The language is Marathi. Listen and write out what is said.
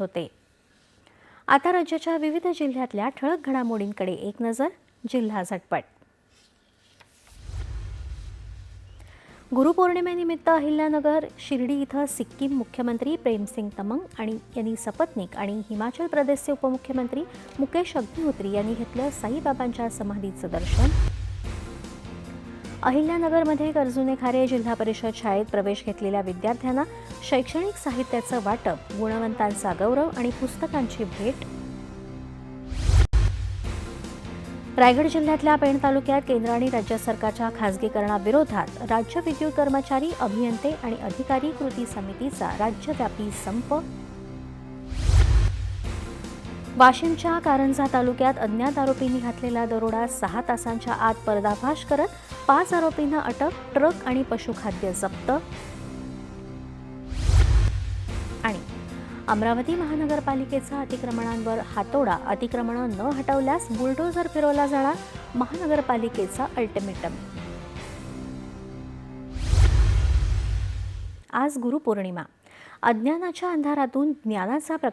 होते. आता राज्याच्या विविध जिल्ह्यातल्या ठळक घडामोडींकडे एक नजर जिल्हा झटपट. गुरुपौर्णिमेनिमित्त अहिल्यानगर शिर्डी इथं सिक्कीम मुख्यमंत्री प्रेमसिंग तमंग आणि यांनी सपत्निक आणि हिमाचल प्रदेशचे उपमुख्यमंत्री मुकेश अग्निहोत्री यांनी घेतलं साईबाबांच्या समाधीचं दर्शन. अहिल्यानगरमध्ये कर्जुने खारे जिल्हा परिषद शाळेत प्रवेश घेतलेल्या विद्यार्थ्यांना शैक्षणिक साहित्याचं वाटप गुणवंतांचा गौरव आणि पुस्तकांची भेट. रायगड जिल्ह्यातल्या पेण तालुक्यात केंद्र आणि राज्य सरकारच्या खासगीकरणाविरोधात राज्य विद्युत कर्मचारी अभियंते आणि अधिकारी कृती समितीचा राज्यव्यापी संप वाशिमच्या कारंजा तालुक्यात अज्ञात आरोपींनी घातलेला दरोडा सहा तासांच्या आत पर्दाफाश करत पाच आरोपींना अटक ट्रक आणि पशुखाद्य जप्त. आणि अमरावती महानगरपालिकेचा अतिक्रमणांवर हातोडा अतिक्रमणं न हटवल्यास बुलडोझर फिरवला जाणार महानगरपालिकेचा अल्टिमेटम. आज गुरुपौर्णिमा. अज्ञानाच्या अंधारातून ज्ञानाचा प्रकार